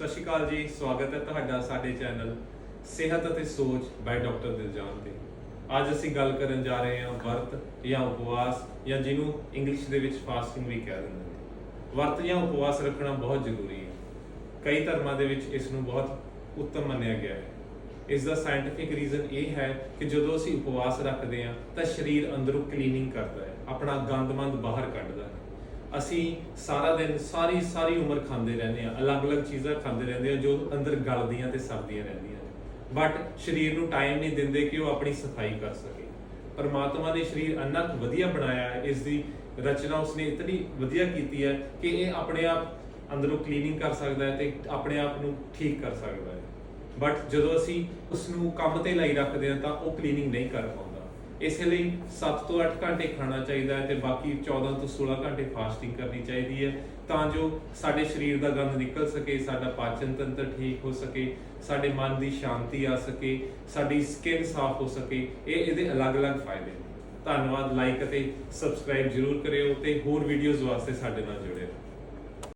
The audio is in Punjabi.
ਸਤਿ ਸ਼੍ਰੀ ਅਕਾਲ ਜੀ, ਸਵਾਗਤ ਹੈ ਤੁਹਾਡਾ ਸਾਡੇ ਚੈਨਲ ਸਿਹਤ ਅਤੇ ਸੋਚ ਬਾਈ ਡਾਕਟਰ ਦਿਲਜਾਨ ਤੇ। ਅੱਜ ਅਸੀਂ ਗੱਲ ਕਰਨ ਜਾ ਰਹੇ ਹਾਂ ਵਰਤ ਜਾਂ ਉਪਵਾਸ ਜਾਂ ਜਿਹਨੂੰ ਇੰਗਲਿਸ਼ ਦੇ ਵਿੱਚ ਫਾਸਟਿੰਗ ਵੀ ਕਹਿ ਦਿੰਦੇ ਨੇ। ਵਰਤ ਜਾਂ ਉਪਵਾਸ ਰੱਖਣਾ ਬਹੁਤ ਜ਼ਰੂਰੀ ਹੈ। ਕਈ ਧਰਮਾਂ ਦੇ ਵਿੱਚ ਇਸ ਨੂੰ ਬਹੁਤ ਉੱਤਮ ਮੰਨਿਆ ਗਿਆ ਹੈ। ਇਸ ਦਾ ਸਾਇੰਟਿਫਿਕ ਰੀਜ਼ਨ ਇਹ ਹੈ ਕਿ ਜਦੋਂ ਅਸੀਂ ਉਪਵਾਸ ਰੱਖਦੇ ਹਾਂ ਤਾਂ ਸਰੀਰ ਅੰਦਰੋਂ ਕਲੀਨਿੰਗ ਕਰਦਾ ਹੈ, ਆਪਣਾ ਗੰਦਮੰਦ ਬਾਹਰ ਕੱਢਦਾ ਹੈ। ਅਸੀਂ ਸਾਰਾ ਦਿਨ ਸਾਰੀ ਸਾਰੀ ਉਮਰ ਖਾਂਦੇ ਰਹਿੰਦੇ ਆ ਅਲੱਗ-ਅਲੱਗ ਚੀਜ਼ਾਂ ਖਾਂਦੇ ਰਹਿੰਦੇ ਆ ਜੋ ਅੰਦਰ ਗਲਦੀਆਂ ਤੇ ਸੜਦੀਆਂ ਰਹਿੰਦੀਆਂ ਬਟ ਸਰੀਰ ਨੂੰ ਟਾਈਮ ਨਹੀਂ ਦਿੰਦੇ ਕਿ ਉਹ ਆਪਣੀ ਸਫ਼ਾਈ ਕਰ ਸਕੇ। ਪਰਮਾਤਮਾ ਨੇ ਸਰੀਰ ਇੰਨਾ ਕੁ ਵਧੀਆ ਬਣਾਇਆ ਹੈ, ਇਸ ਦੀ ਰਚਨਾ ਉਸਨੇ ਇਤਨੀ ਵਧੀਆ ਕੀਤੀ ਹੈ ਕਿ ਇਹ ਆਪਣੇ ਆਪ ਅੰਦਰੋਂ ਕਲੀਨਿੰਗ ਕਰ ਸਕਦਾ ਹੈ ਤੇ ਆਪਣੇ ਆਪ ਨੂੰ ਠੀਕ ਕਰ ਸਕਦਾ ਹੈ। ਬਟ ਜਦੋਂ ਅਸੀਂ ਉਸ ਨੂੰ ਕੰਮ ਤੇ ਲਾਈ ਰੱਖਦੇ ਹਾਂ ਤਾਂ ਉਹ ਕਲੀਨਿੰਗ ਨਹੀਂ ਕਰ ਪਾਉਂਦਾ। ਇਸ ਲਈ 7 ਤੋਂ 8 ਘੰਟੇ ਖਾਣਾ ਚਾਹੀਦਾ ਹੈ ਤੇ ਬਾਕੀ 14 ਤੋਂ 16 ਘੰਟੇ ਫਾਸਟਿੰਗ ਕਰਨੀ ਚਾਹੀਦੀ ਹੈ ਤਾਂ ਜੋ ਸਾਡੇ ਸਰੀਰ ਦਾ ਗੰਦ ਨਿਕਲ ਸਕੇ, ਸਾਡਾ ਪਾਚਨ ਤੰਤਰ ਠੀਕ ਹੋ ਸਕੇ, ਸਾਡੇ ਮਨ ਦੀ ਸ਼ਾਂਤੀ ਆ ਸਕੇ, ਸਾਡੀ ਸਕਿਨ ਸਾਫ਼ ਹੋ ਸਕੇ, ਇਹ ਇਹਦੇ ਅਲੱਗ-ਅਲੱਗ ਫਾਇਦੇ ਨੇ। ਧੰਨਵਾਦ ਲਾਈਕ ਅਤੇ ਸਬਸਕ੍ਰਾਈਬ ਜਰੂਰ ਕਰਿਓ ਤੇ ਹੋਰ ਵੀਡੀਓਜ਼ ਵਾਸਤੇ ਸਾਡੇ ਨਾਲ ਜੁੜੇ ਰਹੋ।